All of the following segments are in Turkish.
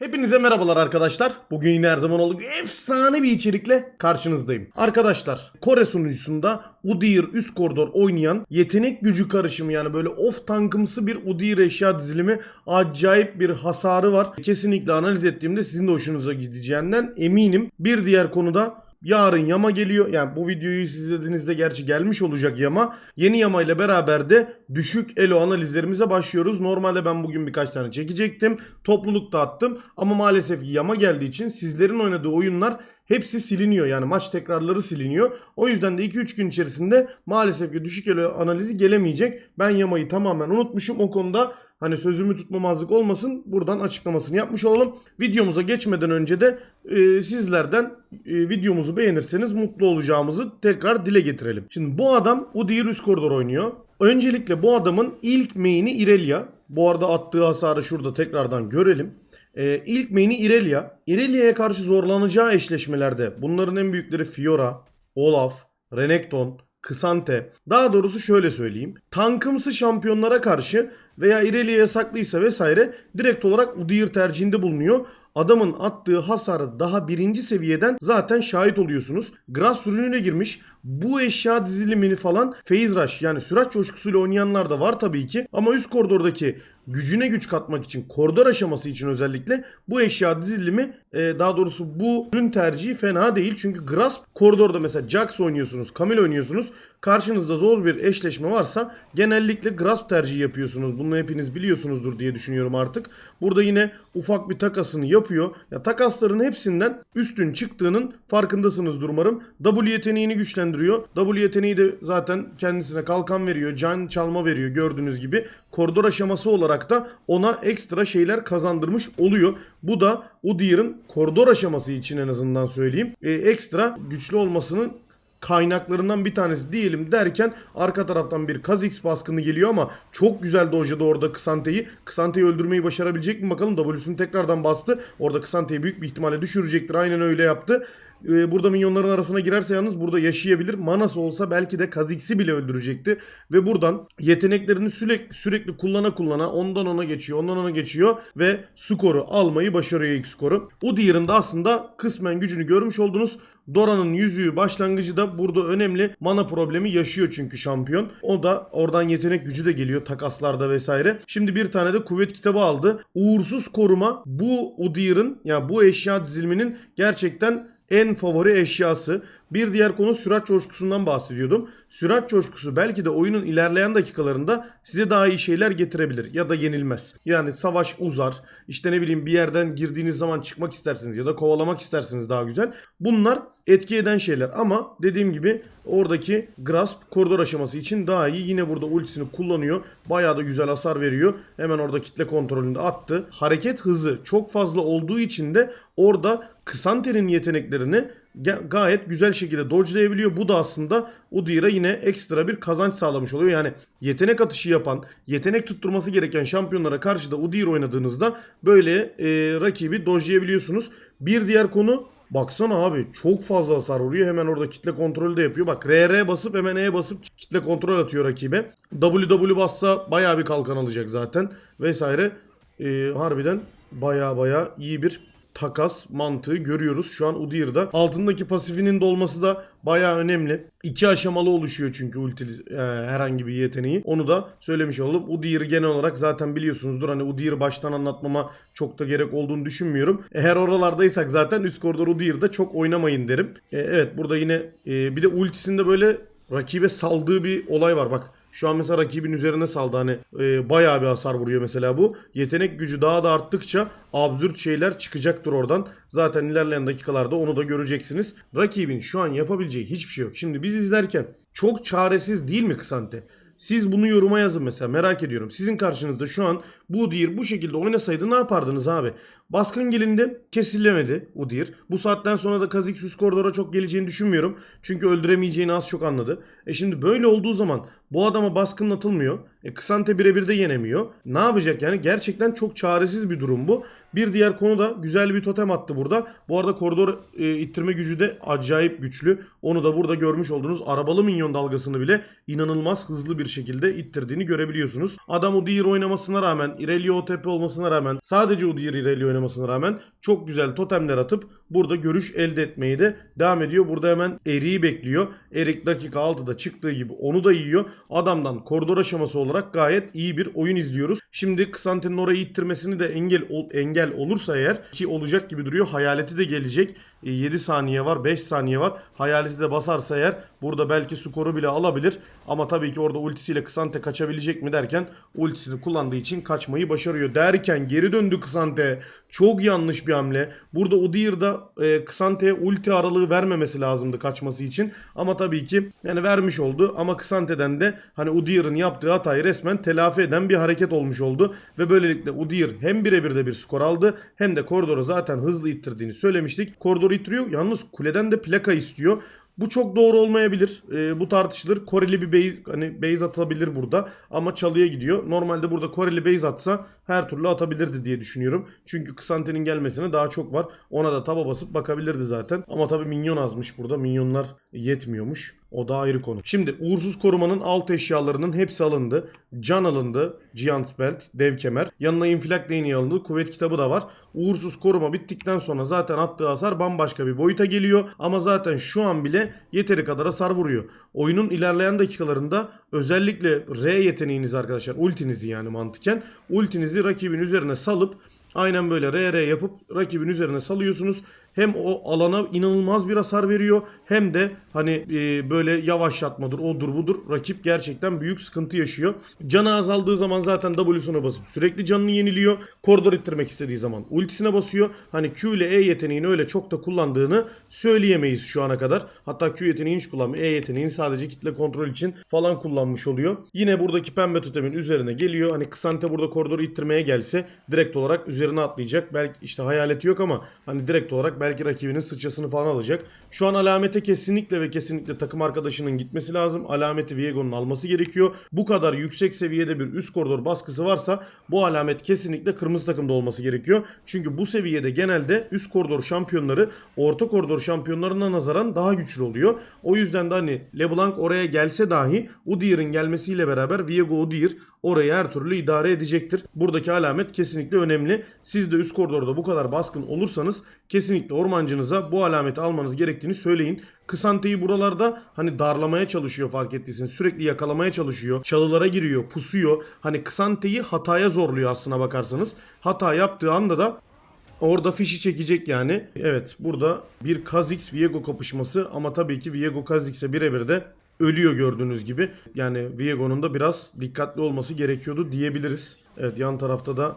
Hepinize merhabalar arkadaşlar. Bugün yine her zaman olduğu efsane bir içerikle karşınızdayım. Arkadaşlar Kore sunucusunda Udyr üst koridor oynayan yetenek gücü karışımı yani böyle off tankımsı bir Udyr eşya dizilimi acayip bir hasarı var. Kesinlikle analiz ettiğimde sizin de hoşunuza gideceğinden eminim. Bir diğer konuda Yarın yama geliyor. Yani bu videoyu izlediğinizde gerçi gelmiş olacak yama. Yeni yama ile beraber de düşük elo analizlerimize başlıyoruz. Normalde ben bugün birkaç tane çekecektim. Toplulukta attım. Ama maalesef yama geldiği için sizlerin oynadığı oyunlar hepsi siliniyor. Yani maç tekrarları siliniyor. O yüzden de 2-3 gün içerisinde maalesef ki düşük elo analizi gelemeyecek. Ben yamayı tamamen unutmuşum. O konuda Hani sözümü tutmamazlık olmasın buradan açıklamasını yapmış olalım. Videomuza geçmeden önce de e, sizlerden e, videomuzu beğenirseniz mutlu olacağımızı tekrar dile getirelim. Şimdi bu adam Udyr üst koridor oynuyor. Öncelikle bu adamın ilk main'i Irelia. Bu arada attığı hasarı şurada tekrardan görelim. E, ilk main'i Irelia. Irelia'ya karşı zorlanacağı eşleşmelerde bunların en büyükleri Fiora, Olaf, Renekton, Kısante. Daha doğrusu şöyle söyleyeyim. Tankımsı şampiyonlara karşı veya İrelia'ya yasaklıysa vesaire direkt olarak Udyr tercihinde bulunuyor. Adamın attığı hasarı daha birinci seviyeden zaten şahit oluyorsunuz. Grass ürününe girmiş. Bu eşya dizilimini falan Phase Rush yani sürat coşkusuyla oynayanlar da var tabii ki. Ama üst koridordaki gücüne güç katmak için koridor aşaması için özellikle bu eşya dizilimi e, daha doğrusu bu ürün tercihi fena değil. Çünkü Grasp koridorda mesela Jax oynuyorsunuz, Camille oynuyorsunuz. Karşınızda zor bir eşleşme varsa genellikle Grasp tercihi yapıyorsunuz. Bunu hepiniz biliyorsunuzdur diye düşünüyorum artık. Burada yine ufak bir takasını yapıyor. Ya takasların hepsinden üstün çıktığının farkındasınızdır umarım. W yeteneğini güçlendiriyor. W yeteneği de zaten kendisine kalkan veriyor, can çalma veriyor gördüğünüz gibi. Koridor aşaması olarak da ona ekstra şeyler kazandırmış oluyor. Bu da Udyr'ın koridor aşaması için en azından söyleyeyim. e, ekstra güçlü olmasının kaynaklarından bir tanesi diyelim derken arka taraftan bir Kha'Zix baskını geliyor ama çok güzel dojladı orada Kısante'yi. Kısante'yi öldürmeyi başarabilecek mi bakalım. W'sunu tekrardan bastı. Orada Kısante'yi büyük bir ihtimalle düşürecektir. Aynen öyle yaptı. Ee, Burada minyonların arasına girerse yalnız burada yaşayabilir. Manası olsa belki de Kha'Zix'i bile öldürecekti. Ve buradan yeteneklerini sürekli sürekli kullana kullana ondan ona geçiyor, ondan ona geçiyor ve skoru almayı başarıyor ilk skoru. Udyr'ın da aslında kısmen gücünü görmüş oldunuz. Dora'nın yüzüğü başlangıcı da burada önemli mana problemi yaşıyor çünkü şampiyon. O da oradan yetenek gücü de geliyor takaslarda vesaire. Şimdi bir tane de kuvvet kitabı aldı. Uğursuz koruma bu Udyr'ın yani bu eşya diziliminin gerçekten en favori eşyası. Bir diğer konu sürat coşkusundan bahsediyordum. Sürat coşkusu belki de oyunun ilerleyen dakikalarında size daha iyi şeyler getirebilir ya da yenilmez. Yani savaş uzar. İşte ne bileyim bir yerden girdiğiniz zaman çıkmak istersiniz ya da kovalamak istersiniz daha güzel. Bunlar etki eden şeyler ama dediğim gibi oradaki grasp koridor aşaması için daha iyi. Yine burada ultisini kullanıyor. Bayağı da güzel hasar veriyor. Hemen orada kitle kontrolünde attı. Hareket hızı çok fazla olduğu için de orada Kısanter'in yeteneklerini gayet güzel şekilde dodge'layabiliyor. Bu da aslında Udyr'a yine ekstra bir kazanç sağlamış oluyor. Yani yetenek atışı yapan, yetenek tutturması gereken şampiyonlara karşı da Udyr oynadığınızda böyle e, rakibi dodge'layabiliyorsunuz. Bir diğer konu Baksana abi çok fazla hasar vuruyor. Hemen orada kitle kontrolü de yapıyor. Bak RR basıp hemen E basıp kitle kontrol atıyor rakibe. WW bassa bayağı bir kalkan alacak zaten. Vesaire. Ee, harbiden bayağı bayağı iyi bir takas mantığı görüyoruz şu an Udyr'da. Altındaki pasifinin de olması da bayağı önemli. İki aşamalı oluşuyor çünkü ulti e, herhangi bir yeteneği. Onu da söylemiş oldum. Udyr'ı genel olarak zaten biliyorsunuzdur. Hani Udyr'ı baştan anlatmama çok da gerek olduğunu düşünmüyorum. Eğer oralardaysak zaten üst koridor Udyr'da çok oynamayın derim. E, evet burada yine e, bir de ultisinde böyle rakibe saldığı bir olay var. Bak şu an mesela rakibin üzerine saldı hani e, bayağı bir hasar vuruyor mesela bu. Yetenek gücü daha da arttıkça absürt şeyler çıkacaktır oradan. Zaten ilerleyen dakikalarda onu da göreceksiniz. Rakibin şu an yapabileceği hiçbir şey yok. Şimdi biz izlerken çok çaresiz değil mi Kısante? Siz bunu yoruma yazın mesela merak ediyorum. Sizin karşınızda şu an bu Udyr bu şekilde oynasaydı ne yapardınız abi? Baskın gelindi kesilemedi Udyr. Bu saatten sonra da üst koridora çok geleceğini düşünmüyorum. Çünkü öldüremeyeceğini az çok anladı. E şimdi böyle olduğu zaman bu adama baskın atılmıyor. E Kısante birebir de yenemiyor. Ne yapacak yani? Gerçekten çok çaresiz bir durum bu. Bir diğer konu da güzel bir totem attı burada. Bu arada koridor e, ittirme gücü de acayip güçlü. Onu da burada görmüş olduğunuz arabalı minyon dalgasını bile inanılmaz hızlı bir şekilde ittirdiğini görebiliyorsunuz. Adam Udyr oynamasına rağmen, Irelia OTP olmasına rağmen, sadece Udyr Irelia oynamasına rağmen çok güzel totemler atıp burada görüş elde etmeyi de devam ediyor. Burada hemen Erik'i bekliyor. Erik dakika 6'da çıktığı gibi onu da yiyor. Adamdan koridor aşaması olarak gayet iyi bir oyun izliyoruz. Şimdi Ksante'nin orayı ittirmesini de engel engel olursa eğer ki olacak gibi duruyor. Hayaleti de gelecek. E, 7 saniye var, 5 saniye var. Hayaleti de basarsa eğer burada belki skoru bile alabilir. Ama tabii ki orada ultisiyle Kısante kaçabilecek mi derken ultisini kullandığı için kaçmayı başarıyor. Derken geri döndü Kısante. Çok yanlış bir hamle. Burada Udyr da e, Kısante'ye ulti aralığı vermemesi lazımdı kaçması için. Ama tabii ki yani vermiş oldu. Ama Kısante'den de hani Udyr'ın yaptığı hatayı resmen telafi eden bir hareket olmuş oldu. Ve böylelikle Udyr hem birebir de bir skor aldı hem de koridoru zaten hızlı ittirdiğini söylemiştik. Koridoru ittiriyor. Yalnız kuleden de plaka istiyor. Bu çok doğru olmayabilir. Ee, bu tartışılır. Koreli bir base hani base atabilir burada ama çalıya gidiyor. Normalde burada Koreli base atsa her türlü atabilirdi diye düşünüyorum. Çünkü Kısante'nin gelmesine daha çok var. Ona da taba basıp bakabilirdi zaten. Ama tabii minyon azmış burada. Minyonlar yetmiyormuş. O da ayrı konu. Şimdi uğursuz korumanın alt eşyalarının hepsi alındı. Can alındı. Giant Belt, dev kemer. Yanına infilak değneği alındı. Kuvvet kitabı da var. Uğursuz koruma bittikten sonra zaten attığı hasar bambaşka bir boyuta geliyor. Ama zaten şu an bile yeteri kadar hasar vuruyor. Oyunun ilerleyen dakikalarında özellikle R yeteneğinizi arkadaşlar ultinizi yani mantıken ultinizi rakibin üzerine salıp aynen böyle RR yapıp rakibin üzerine salıyorsunuz. Hem o alana inanılmaz bir hasar veriyor hem de hani e, böyle yavaşlatmadır odur budur rakip gerçekten büyük sıkıntı yaşıyor. Canı azaldığı zaman zaten W'suna basıp sürekli canını yeniliyor. Koridor ittirmek istediği zaman ultisine basıyor. Hani Q ile E yeteneğini öyle çok da kullandığını söyleyemeyiz şu ana kadar. Hatta Q yeteneğini hiç kullanmıyor. E yeteneğini sadece kitle kontrol için falan kullanmış oluyor. Yine buradaki pembe totemin üzerine geliyor. Hani Kısante burada koridoru ittirmeye gelse direkt olarak üzerine atlayacak. Belki işte hayaleti yok ama hani direkt olarak belki rakibinin sıçrasını falan alacak. Şu an alamete kesinlikle ve kesinlikle takım arkadaşının gitmesi lazım. Alameti Viego'nun alması gerekiyor. Bu kadar yüksek seviyede bir üst koridor baskısı varsa bu alamet kesinlikle kırmızı takımda olması gerekiyor. Çünkü bu seviyede genelde üst koridor şampiyonları orta koridor şampiyonlarına nazaran daha güçlü oluyor. O yüzden de hani LeBlanc oraya gelse dahi Udyr'ın gelmesiyle beraber Viego Udyr orayı her türlü idare edecektir. Buradaki alamet kesinlikle önemli. Siz de üst koridorda bu kadar baskın olursanız kesinlikle ormancınıza bu alameti almanız gerektiğini söyleyin. Kısante'yi buralarda hani darlamaya çalışıyor fark ettiyseniz. Sürekli yakalamaya çalışıyor. Çalılara giriyor, pusuyor. Hani Kısante'yi hataya zorluyor aslına bakarsanız. Hata yaptığı anda da Orada fişi çekecek yani. Evet burada bir Kha'Zix Viego kapışması ama tabii ki Viego Kha'Zix'e birebir de ölüyor gördüğünüz gibi. Yani Viego'nun da biraz dikkatli olması gerekiyordu diyebiliriz. Evet yan tarafta da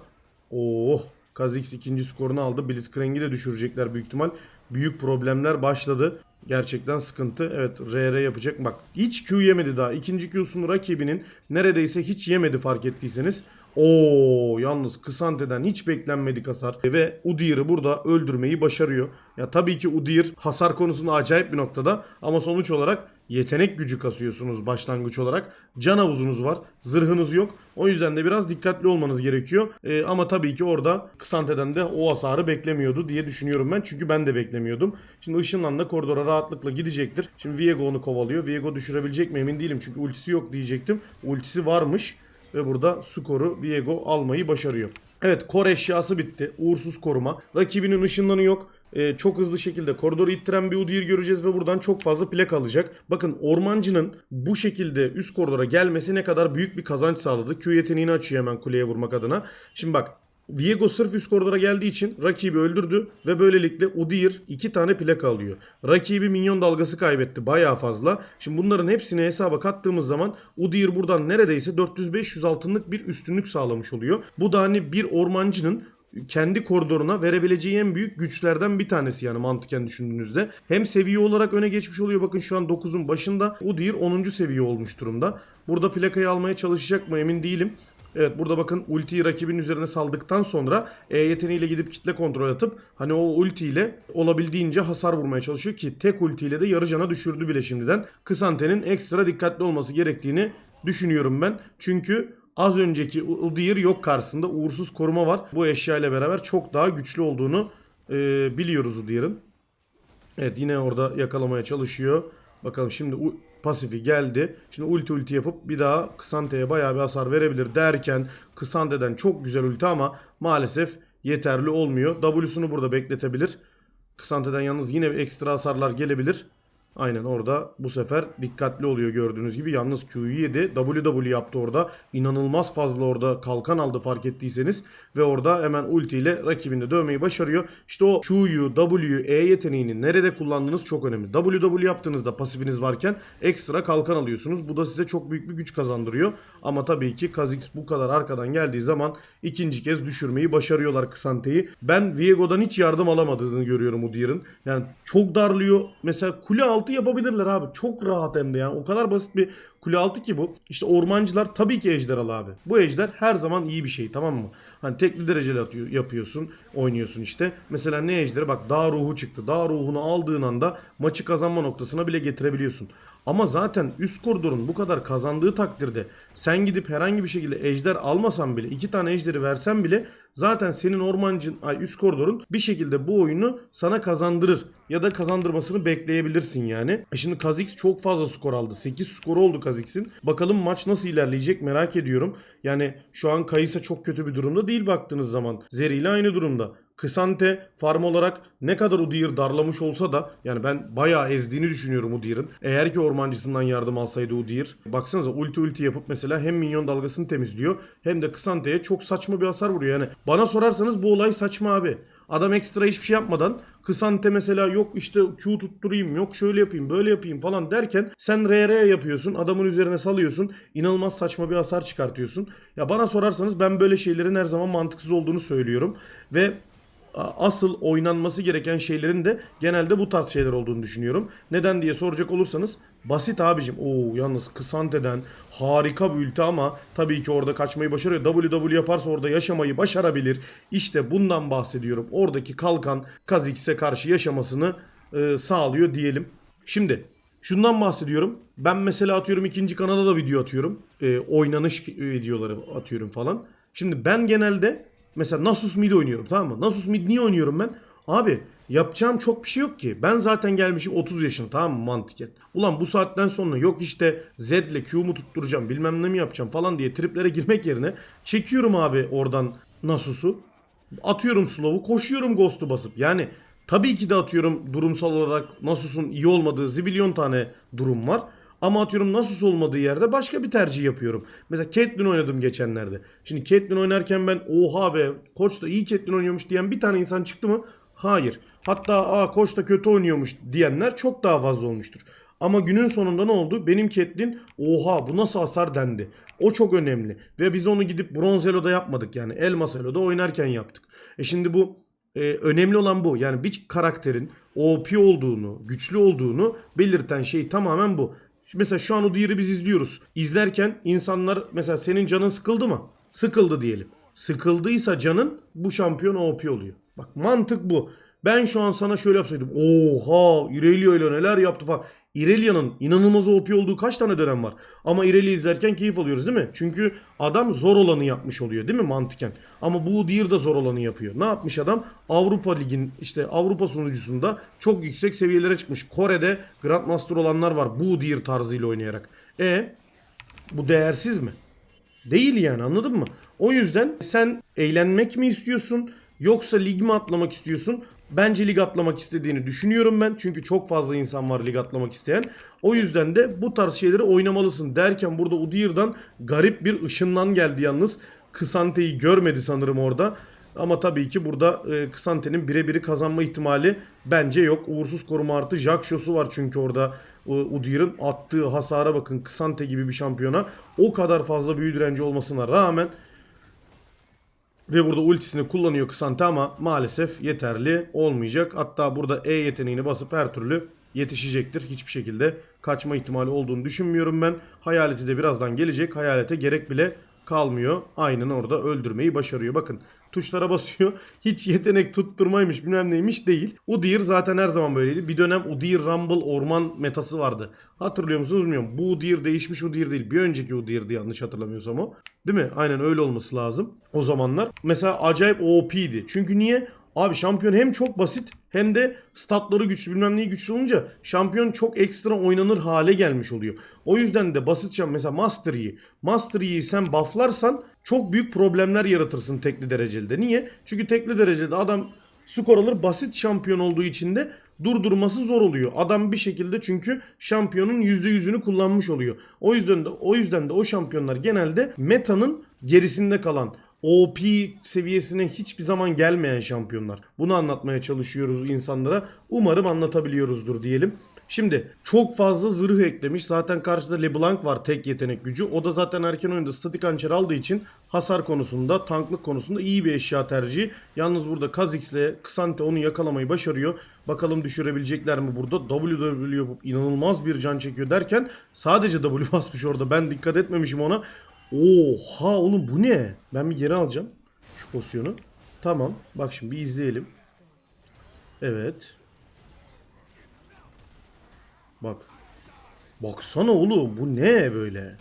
oh Kha'Zix ikinci skorunu aldı. Blitzcrank'i de düşürecekler büyük ihtimal. Büyük problemler başladı. Gerçekten sıkıntı. Evet RR yapacak. Bak hiç Q yemedi daha. İkinci Q'sunu rakibinin neredeyse hiç yemedi fark ettiyseniz. Oo yalnız Kısante'den hiç beklenmedik hasar ve Udyr'ı burada öldürmeyi başarıyor. Ya tabii ki Udyr hasar konusunda acayip bir noktada ama sonuç olarak yetenek gücü kasıyorsunuz başlangıç olarak. Can havuzunuz var, zırhınız yok. O yüzden de biraz dikkatli olmanız gerekiyor. Ee, ama tabii ki orada Kısante'den de o hasarı beklemiyordu diye düşünüyorum ben. Çünkü ben de beklemiyordum. Şimdi ışınlan da koridora rahatlıkla gidecektir. Şimdi Viego onu kovalıyor. Viego düşürebilecek mi emin değilim çünkü ultisi yok diyecektim. Ultisi varmış ve burada skoru Viego almayı başarıyor. Evet kor eşyası bitti. Uğursuz koruma. Rakibinin ışınlanı yok. Ee, çok hızlı şekilde koridoru ittiren bir Udyr göreceğiz ve buradan çok fazla plak alacak. Bakın ormancının bu şekilde üst koridora gelmesi ne kadar büyük bir kazanç sağladı. Q yeteneğini açıyor hemen kuleye vurmak adına. Şimdi bak Viego sırf üst koridora geldiği için rakibi öldürdü ve böylelikle Udyr iki tane plaka alıyor. Rakibi minyon dalgası kaybetti bayağı fazla. Şimdi bunların hepsini hesaba kattığımız zaman Udyr buradan neredeyse 400-500 altınlık bir üstünlük sağlamış oluyor. Bu da hani bir ormancının kendi koridoruna verebileceği en büyük güçlerden bir tanesi yani mantıken düşündüğünüzde. Hem seviye olarak öne geçmiş oluyor. Bakın şu an 9'un başında Udyr 10. seviye olmuş durumda. Burada plakayı almaya çalışacak mı emin değilim. Evet burada bakın ultiyi rakibin üzerine saldıktan sonra E yeteneğiyle gidip kitle kontrol atıp hani o ultiyle olabildiğince hasar vurmaya çalışıyor ki tek ultiyle de yarı cana düşürdü bile şimdiden. Kısante'nin ekstra dikkatli olması gerektiğini düşünüyorum ben. Çünkü az önceki Udyr yok karşısında uğursuz koruma var. Bu eşya ile beraber çok daha güçlü olduğunu e, biliyoruz Udyr'ın. Evet yine orada yakalamaya çalışıyor. Bakalım şimdi pasifi geldi. Şimdi ulti ulti yapıp bir daha Kısante'ye bayağı bir hasar verebilir derken Kısante'den çok güzel ulti ama maalesef yeterli olmuyor. W'sunu burada bekletebilir. Kısante'den yalnız yine ekstra hasarlar gelebilir. Aynen orada bu sefer dikkatli oluyor gördüğünüz gibi. Yalnız Q'yu yedi. WW yaptı orada. İnanılmaz fazla orada kalkan aldı fark ettiyseniz. Ve orada hemen ulti ile rakibini dövmeyi başarıyor. İşte o Q'yu, W'yu, E yeteneğini nerede kullandığınız çok önemli. WW yaptığınızda pasifiniz varken ekstra kalkan alıyorsunuz. Bu da size çok büyük bir güç kazandırıyor. Ama tabii ki Kha'Zix bu kadar arkadan geldiği zaman ikinci kez düşürmeyi başarıyorlar Kısante'yi. Ben Viego'dan hiç yardım alamadığını görüyorum Udyr'ın. Yani çok darlıyor. Mesela kule altı yapabilirler abi. Çok rahat hem de yani. O kadar basit bir kule altı ki bu. İşte ormancılar tabii ki ejderhalı abi. Bu ejder her zaman iyi bir şey tamam mı? Hani tekli dereceli atıyor, yapıyorsun, oynuyorsun işte. Mesela ne ejderi? Bak dağ ruhu çıktı. Dağ ruhunu aldığın anda maçı kazanma noktasına bile getirebiliyorsun. Ama zaten üst koridorun bu kadar kazandığı takdirde sen gidip herhangi bir şekilde ejder almasan bile iki tane ejderi versen bile zaten senin ormancın ay üst koridorun bir şekilde bu oyunu sana kazandırır ya da kazandırmasını bekleyebilirsin yani. E Şimdi Kha'Zix çok fazla skor aldı. 8 skor oldu Kha'Zix'in. Bakalım maç nasıl ilerleyecek merak ediyorum. Yani şu an Kayısa çok kötü bir durumda değil baktığınız zaman. Zeri ile aynı durumda. Kısante farm olarak ne kadar Udyr darlamış olsa da yani ben bayağı ezdiğini düşünüyorum Udyr'ın. Eğer ki ormancısından yardım alsaydı Udyr. Baksanıza ulti ulti yapıp mesela hem minyon dalgasını temizliyor hem de Kısante'ye çok saçma bir hasar vuruyor. Yani bana sorarsanız bu olay saçma abi. Adam ekstra hiçbir şey yapmadan Kısante mesela yok işte Q tutturayım yok şöyle yapayım böyle yapayım falan derken sen RR yapıyorsun adamın üzerine salıyorsun inanılmaz saçma bir hasar çıkartıyorsun. Ya bana sorarsanız ben böyle şeylerin her zaman mantıksız olduğunu söylüyorum ve asıl oynanması gereken şeylerin de genelde bu tarz şeyler olduğunu düşünüyorum. Neden diye soracak olursanız basit abicim. Oo yalnız Kısante'den harika bir ulti ama tabii ki orada kaçmayı başarıyor. WW yaparsa orada yaşamayı başarabilir. İşte bundan bahsediyorum. Oradaki kalkan Kha'Zix'e karşı yaşamasını e, sağlıyor diyelim. Şimdi Şundan bahsediyorum. Ben mesela atıyorum ikinci kanala da video atıyorum. E, oynanış videoları atıyorum falan. Şimdi ben genelde mesela Nasus mid oynuyorum tamam mı? Nasus mid niye oynuyorum ben? Abi yapacağım çok bir şey yok ki. Ben zaten gelmişim 30 yaşına tamam mı mantıken. Ulan bu saatten sonra yok işte Z ile Q'mu tutturacağım bilmem ne mi yapacağım falan diye triplere girmek yerine çekiyorum abi oradan Nasus'u. Atıyorum slow'u koşuyorum ghost'u basıp. Yani tabii ki de atıyorum durumsal olarak Nasus'un iyi olmadığı zibilyon tane durum var. Ama atıyorum Nasus olmadığı yerde başka bir tercih yapıyorum. Mesela Caitlyn oynadım geçenlerde. Şimdi Caitlyn oynarken ben oha be koç da iyi Caitlyn oynuyormuş diyen bir tane insan çıktı mı? Hayır. Hatta aa koç da kötü oynuyormuş diyenler çok daha fazla olmuştur. Ama günün sonunda ne oldu? Benim Caitlyn oha bu nasıl hasar dendi. O çok önemli. Ve biz onu gidip bronz elo'da yapmadık yani. Elmas elo'da oynarken yaptık. E şimdi bu e, önemli olan bu. Yani bir karakterin OP olduğunu, güçlü olduğunu belirten şey tamamen bu. Mesela şu an o diğeri biz izliyoruz. İzlerken insanlar mesela senin canın sıkıldı mı? Sıkıldı diyelim. Sıkıldıysa canın bu şampiyon OP oluyor. Bak mantık bu. Ben şu an sana şöyle yapsaydım. Oha Irelia ile neler yaptı falan. Irelia'nın inanılmaz OP olduğu kaç tane dönem var. Ama Irelia izlerken keyif alıyoruz değil mi? Çünkü adam zor olanı yapmış oluyor değil mi mantıken? Ama bu Udyr da zor olanı yapıyor. Ne yapmış adam? Avrupa Lig'in işte Avrupa sunucusunda çok yüksek seviyelere çıkmış. Kore'de Grandmaster olanlar var bu Udyr tarzıyla oynayarak. E bu değersiz mi? Değil yani anladın mı? O yüzden sen eğlenmek mi istiyorsun yoksa lig mi atlamak istiyorsun? Bence lig atlamak istediğini düşünüyorum ben. Çünkü çok fazla insan var lig atlamak isteyen. O yüzden de bu tarz şeyleri oynamalısın derken burada Udyr'dan garip bir ışınlan geldi yalnız. Kısante'yi görmedi sanırım orada. Ama tabii ki burada e, Kısante'nin birebiri kazanma ihtimali bence yok. Uğursuz koruma artı Jaxxos'u var çünkü orada e, Udyr'ın attığı hasara bakın Kısante gibi bir şampiyona o kadar fazla büyü direnci olmasına rağmen ve burada ultisini kullanıyor Kısante ama maalesef yeterli olmayacak. Hatta burada E yeteneğini basıp her türlü yetişecektir. Hiçbir şekilde kaçma ihtimali olduğunu düşünmüyorum ben. Hayaleti de birazdan gelecek. Hayalete gerek bile kalmıyor. Aynen orada öldürmeyi başarıyor. Bakın tuşlara basıyor. Hiç yetenek tutturmaymış bilmem neymiş değil. Udyr zaten her zaman böyleydi. Bir dönem Udyr Rumble orman metası vardı. Hatırlıyor musunuz bilmiyorum. Bu Udyr değişmiş Udyr değil. Bir önceki Udyr'di yanlış hatırlamıyorsam o. Değil mi? Aynen öyle olması lazım. O zamanlar. Mesela acayip OP'di. Çünkü niye? Abi şampiyon hem çok basit hem de statları güçlü bilmem neyi güçlü olunca şampiyon çok ekstra oynanır hale gelmiş oluyor. O yüzden de basit şampiyon mesela Master Yi. Master Yi'yi sen bufflarsan çok büyük problemler yaratırsın tekli derecede. Niye? Çünkü tekli derecede adam skor alır basit şampiyon olduğu için de durdurması zor oluyor. Adam bir şekilde çünkü şampiyonun %100'ünü kullanmış oluyor. O yüzden de o yüzden de o şampiyonlar genelde metanın gerisinde kalan OP seviyesine hiçbir zaman gelmeyen şampiyonlar. Bunu anlatmaya çalışıyoruz insanlara. Umarım anlatabiliyoruzdur diyelim. Şimdi çok fazla zırh eklemiş. Zaten karşıda LeBlanc var tek yetenek gücü. O da zaten erken oyunda statik hançer aldığı için hasar konusunda, tanklık konusunda iyi bir eşya tercihi. Yalnız burada Kha'Zix ile K'Sante onu yakalamayı başarıyor. Bakalım düşürebilecekler mi burada? WW yapıp inanılmaz bir can çekiyor derken sadece W basmış orada. Ben dikkat etmemişim ona. Oha oğlum bu ne? Ben bir geri alacağım şu pozisyonu. Tamam. Bak şimdi bir izleyelim. Evet. Bak. Baksana oğlum bu ne böyle?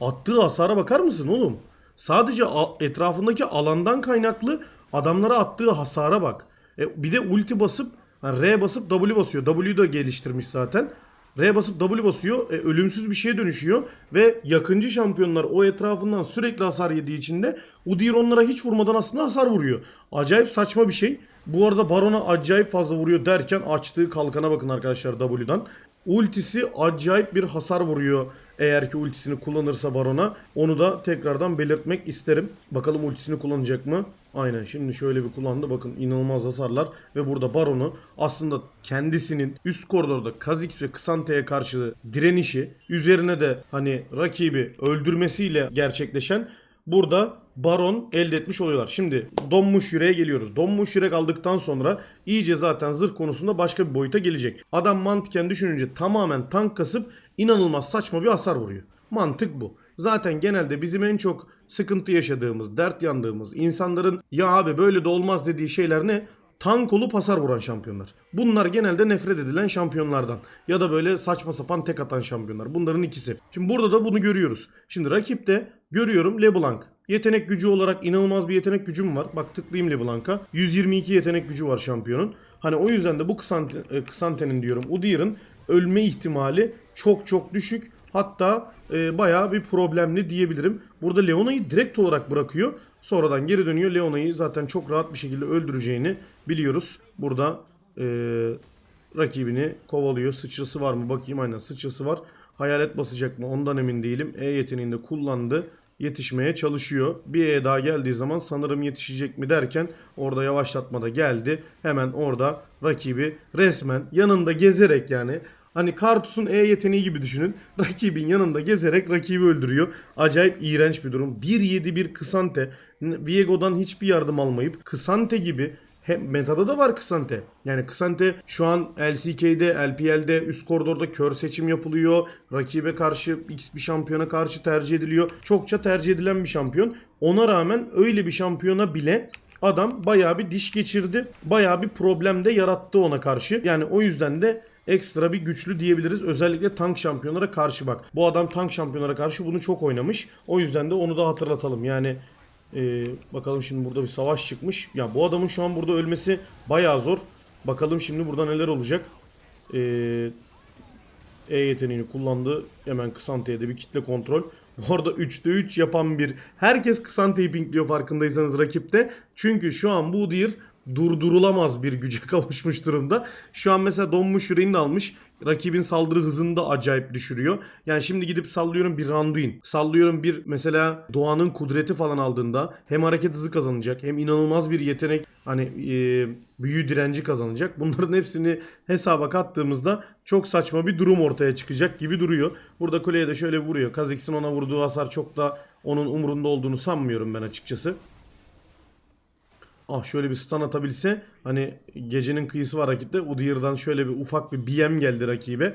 Attığı hasara bakar mısın oğlum? Sadece etrafındaki alandan kaynaklı adamlara attığı hasara bak. E, bir de ulti basıp R basıp W basıyor. W'yu da geliştirmiş zaten. R basıp W basıyor. E, ölümsüz bir şeye dönüşüyor. Ve yakıncı şampiyonlar o etrafından sürekli hasar yediği için de Udyr onlara hiç vurmadan aslında hasar vuruyor. Acayip saçma bir şey. Bu arada Baron'a acayip fazla vuruyor derken açtığı kalkana bakın arkadaşlar W'dan. Ultisi acayip bir hasar vuruyor eğer ki ultisini kullanırsa Baron'a. Onu da tekrardan belirtmek isterim. Bakalım ultisini kullanacak mı? Aynen şimdi şöyle bir kullandı. Bakın inanılmaz hasarlar. Ve burada Baron'u aslında kendisinin üst koridorda Kha'Zix ve Ksante'ye karşı direnişi üzerine de hani rakibi öldürmesiyle gerçekleşen Burada baron elde etmiş oluyorlar. Şimdi donmuş yüreğe geliyoruz. Donmuş yürek aldıktan sonra iyice zaten zırh konusunda başka bir boyuta gelecek. Adam mantıken düşününce tamamen tank kasıp inanılmaz saçma bir hasar vuruyor. Mantık bu. Zaten genelde bizim en çok sıkıntı yaşadığımız, dert yandığımız, insanların ya abi böyle de olmaz dediği şeyler ne? tank olup hasar vuran şampiyonlar. Bunlar genelde nefret edilen şampiyonlardan. Ya da böyle saçma sapan tek atan şampiyonlar. Bunların ikisi. Şimdi burada da bunu görüyoruz. Şimdi rakipte görüyorum LeBlanc. Yetenek gücü olarak inanılmaz bir yetenek gücüm var. Bak tıklayayım LeBlanc'a. 122 yetenek gücü var şampiyonun. Hani o yüzden de bu Kısante, e, Kısante'nin diyorum Udyr'ın ölme ihtimali çok çok düşük. Hatta e, bayağı bir problemli diyebilirim. Burada Leona'yı direkt olarak bırakıyor. Sonradan geri dönüyor. Leona'yı zaten çok rahat bir şekilde öldüreceğini biliyoruz. Burada e, rakibini kovalıyor. Sıçrası var mı? Bakayım aynen sıçrası var. Hayalet basacak mı? Ondan emin değilim. E yeteneğini de kullandı. Yetişmeye çalışıyor. Bir E daha geldiği zaman sanırım yetişecek mi derken orada yavaşlatma da geldi. Hemen orada rakibi resmen yanında gezerek yani Hani Kartus'un E yeteneği gibi düşünün. Rakibin yanında gezerek rakibi öldürüyor. Acayip iğrenç bir durum. 1-7-1 Kısante. Viego'dan hiçbir yardım almayıp Kısante gibi hem metada da var Kısante. Yani Kısante şu an LCK'de, LPL'de üst koridorda kör seçim yapılıyor. Rakibe karşı X bir şampiyona karşı tercih ediliyor. Çokça tercih edilen bir şampiyon. Ona rağmen öyle bir şampiyona bile adam bayağı bir diş geçirdi. Bayağı bir problem de yarattı ona karşı. Yani o yüzden de ekstra bir güçlü diyebiliriz. Özellikle tank şampiyonlara karşı bak. Bu adam tank şampiyonlara karşı bunu çok oynamış. O yüzden de onu da hatırlatalım. Yani e, bakalım şimdi burada bir savaş çıkmış. Ya bu adamın şu an burada ölmesi bayağı zor. Bakalım şimdi burada neler olacak. E, e yeteneğini kullandı. Hemen Kısante'ye de bir kitle kontrol. Bu arada 3'te 3 yapan bir. Herkes Kısante'yi pinkliyor farkındaysanız rakipte. Çünkü şu an bu Udyr durdurulamaz bir güce kavuşmuş durumda. Şu an mesela donmuş yüreğini almış. Rakibin saldırı hızını da acayip düşürüyor. Yani şimdi gidip sallıyorum bir Randuin. Sallıyorum bir mesela Doğan'ın kudreti falan aldığında hem hareket hızı kazanacak hem inanılmaz bir yetenek hani e, büyü direnci kazanacak. Bunların hepsini hesaba kattığımızda çok saçma bir durum ortaya çıkacak gibi duruyor. Burada kuleye de şöyle vuruyor. Kha'Zix'in ona vurduğu hasar çok da onun umurunda olduğunu sanmıyorum ben açıkçası. Ah şöyle bir stun atabilse hani gecenin kıyısı var rakipte. Udyr'dan şöyle bir ufak bir BM geldi rakibe.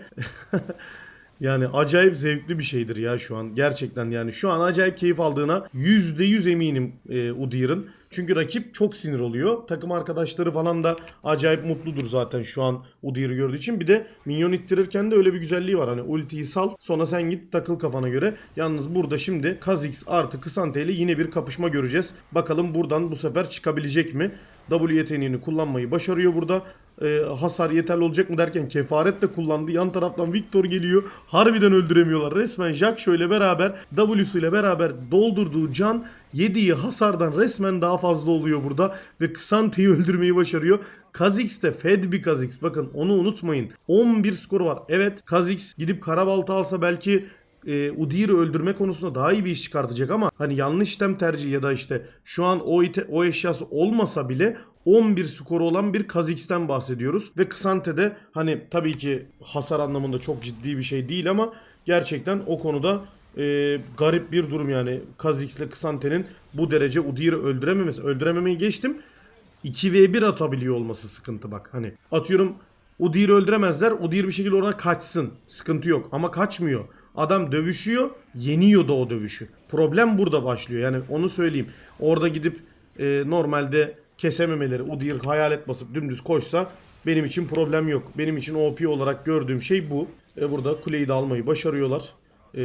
yani acayip zevkli bir şeydir ya şu an. Gerçekten yani şu an acayip keyif aldığına %100 eminim e, Udyr'ın. Çünkü rakip çok sinir oluyor. Takım arkadaşları falan da acayip mutludur zaten şu an Udyr'ı gördüğü için. Bir de minyon ittirirken de öyle bir güzelliği var. Hani ultiyi sal sonra sen git takıl kafana göre. Yalnız burada şimdi Kha'Zix artı Kısante ile yine bir kapışma göreceğiz. Bakalım buradan bu sefer çıkabilecek mi? W yeteneğini kullanmayı başarıyor burada. Ee, hasar yeterli olacak mı derken kefaret de kullandı. Yan taraftan Victor geliyor. Harbiden öldüremiyorlar. Resmen Jack ile beraber W'su ile beraber doldurduğu can yediği hasardan resmen daha fazla oluyor burada. Ve Ksante'yi öldürmeyi başarıyor. Kha'Zix de Fed bir Kha'Zix. Bakın onu unutmayın. 11 skoru var. Evet Kha'Zix gidip Karabalta alsa belki e, Udyr'ı öldürme konusunda daha iyi bir iş çıkartacak ama hani yanlış işlem tercihi ya da işte şu an o, ite, o eşyası olmasa bile 11 skoru olan bir Kha'Zix'ten bahsediyoruz. Ve Ksante'de hani tabii ki hasar anlamında çok ciddi bir şey değil ama gerçekten o konuda e, garip bir durum yani. Kha'Zix ile Ksante'nin bu derece Udyr'ı öldürememesi. Öldürememeyi geçtim. 2v1 atabiliyor olması sıkıntı bak. Hani atıyorum Udyr'ı öldüremezler. Udyr bir şekilde orada kaçsın. Sıkıntı yok ama kaçmıyor. Adam dövüşüyor, yeniyor da o dövüşü. Problem burada başlıyor. Yani onu söyleyeyim. Orada gidip e, normalde kesememeleri, Udyr hayalet basıp dümdüz koşsa benim için problem yok. Benim için OP olarak gördüğüm şey bu. E, burada kuleyi de almayı başarıyorlar. E,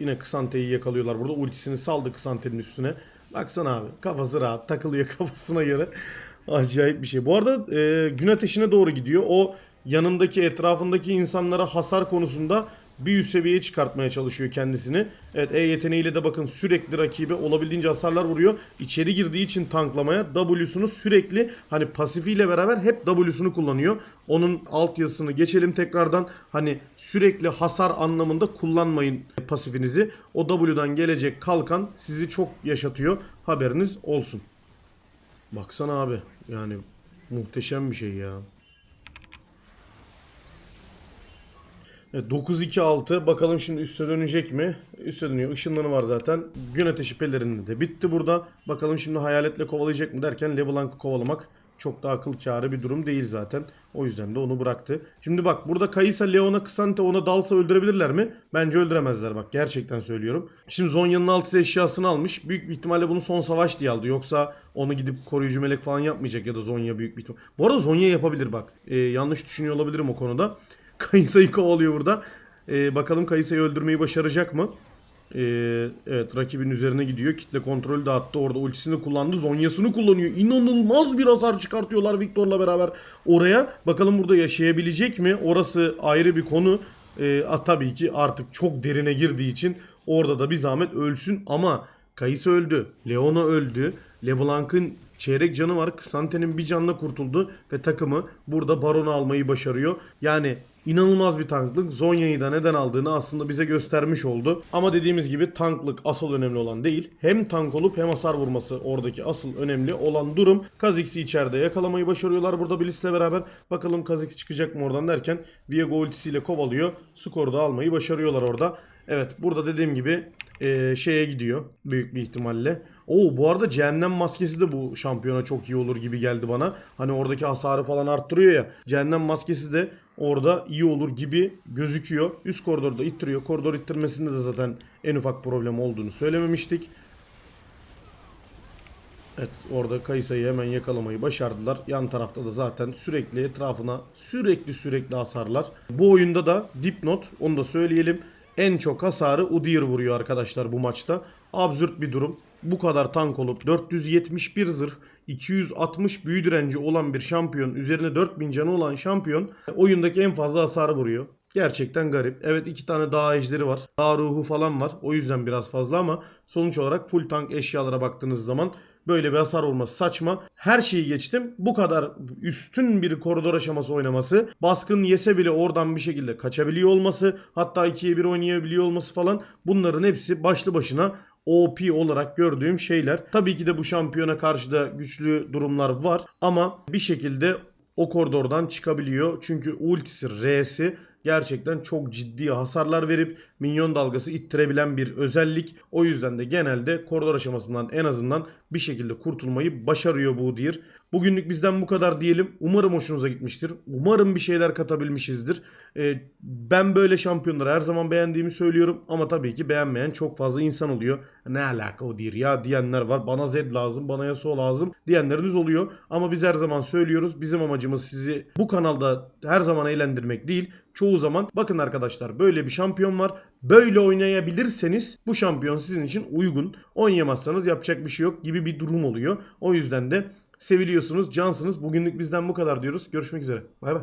yine Ksante'yi yakalıyorlar burada. Ultisini saldı Ksante'nin üstüne. Baksana abi kafası rahat takılıyor kafasına göre. Acayip bir şey. Bu arada e, gün ateşine doğru gidiyor. O yanındaki etrafındaki insanlara hasar konusunda bir üst seviyeye çıkartmaya çalışıyor kendisini. Evet E yeteneğiyle de bakın sürekli rakibe olabildiğince hasarlar vuruyor. İçeri girdiği için tanklamaya W'sunu sürekli hani pasifiyle beraber hep W'sunu kullanıyor. Onun altyazısını geçelim tekrardan. Hani sürekli hasar anlamında kullanmayın pasifinizi. O W'dan gelecek kalkan sizi çok yaşatıyor. Haberiniz olsun. Baksana abi yani muhteşem bir şey ya. Evet 9-2-6 bakalım şimdi üste dönecek mi? Üste dönüyor. Işınlanı var zaten. Gün ateşi pelerini de bitti burada. Bakalım şimdi hayaletle kovalayacak mı derken LeBlanc'ı kovalamak çok da akıl kârı bir durum değil zaten. O yüzden de onu bıraktı. Şimdi bak burada Kaysa, Leona, Kısante ona dalsa öldürebilirler mi? Bence öldüremezler bak gerçekten söylüyorum. Şimdi Zonya'nın altı eşyasını almış. Büyük bir ihtimalle bunu son savaş diye aldı. Yoksa onu gidip koruyucu melek falan yapmayacak ya da Zonya büyük bir ihtimal. Bu arada Zonya yapabilir bak. Ee, yanlış düşünüyor olabilirim o konuda. Kayısa'yı kovalıyor burada. Ee, bakalım Kayısa'yı öldürmeyi başaracak mı? Ee, evet rakibin üzerine gidiyor. Kitle kontrolü dağıttı. Orada ultisini kullandı. Zonyasını kullanıyor. İnanılmaz bir hasar çıkartıyorlar Victor'la beraber oraya. Bakalım burada yaşayabilecek mi? Orası ayrı bir konu. Ee, a, tabii ki artık çok derine girdiği için orada da bir zahmet ölsün ama Kayısı öldü. Leona öldü. LeBlanc'ın çeyrek canı var. Ksante'nin bir canla kurtuldu ve takımı burada Baron'u almayı başarıyor. Yani inanılmaz bir tanklık. Zonya'yı da neden aldığını aslında bize göstermiş oldu. Ama dediğimiz gibi tanklık asıl önemli olan değil. Hem tank olup hem hasar vurması oradaki asıl önemli olan durum. Kha'Zix'i içeride yakalamayı başarıyorlar burada Blitz'le beraber. Bakalım Kha'Zix çıkacak mı oradan derken Viego ultisiyle kovalıyor. Skoru da almayı başarıyorlar orada. Evet burada dediğim gibi e, şeye gidiyor büyük bir ihtimalle. Oo bu arada cehennem maskesi de bu şampiyona çok iyi olur gibi geldi bana. Hani oradaki hasarı falan arttırıyor ya. Cehennem maskesi de orada iyi olur gibi gözüküyor. Üst koridorda ittiriyor. Koridor ittirmesinde de zaten en ufak problem olduğunu söylememiştik. Evet orada Kayısa'yı hemen yakalamayı başardılar. Yan tarafta da zaten sürekli etrafına sürekli sürekli hasarlar. Bu oyunda da dipnot onu da söyleyelim. En çok hasarı Udyr vuruyor arkadaşlar bu maçta. Absürt bir durum. Bu kadar tank olup 471 zırh, 260 büyü direnci olan bir şampiyon, üzerine 4000 canı olan şampiyon oyundaki en fazla hasarı vuruyor. Gerçekten garip. Evet iki tane dağ ejderi var. Dağ ruhu falan var. O yüzden biraz fazla ama sonuç olarak full tank eşyalara baktığınız zaman böyle bir hasar olması saçma. Her şeyi geçtim. Bu kadar üstün bir koridor aşaması oynaması. Baskın yese bile oradan bir şekilde kaçabiliyor olması. Hatta 2'ye 1 oynayabiliyor olması falan. Bunların hepsi başlı başına OP olarak gördüğüm şeyler. Tabii ki de bu şampiyona karşı da güçlü durumlar var. Ama bir şekilde o koridordan çıkabiliyor. Çünkü ultisi, R'si gerçekten çok ciddi hasarlar verip minyon dalgası ittirebilen bir özellik. O yüzden de genelde koridor aşamasından en azından bir şekilde kurtulmayı başarıyor bu Udyr. Bugünlük bizden bu kadar diyelim. Umarım hoşunuza gitmiştir. Umarım bir şeyler katabilmişizdir. Ee, ben böyle şampiyonları her zaman beğendiğimi söylüyorum. Ama tabii ki beğenmeyen çok fazla insan oluyor. Ne alaka Udyr ya diyenler var. Bana Zed lazım, bana Yasuo lazım diyenleriniz oluyor. Ama biz her zaman söylüyoruz. Bizim amacımız sizi bu kanalda her zaman eğlendirmek değil çoğu zaman bakın arkadaşlar böyle bir şampiyon var. Böyle oynayabilirseniz bu şampiyon sizin için uygun. Oynayamazsanız yapacak bir şey yok gibi bir durum oluyor. O yüzden de Seviliyorsunuz, cansınız. Bugünlük bizden bu kadar diyoruz. Görüşmek üzere. Bay bay.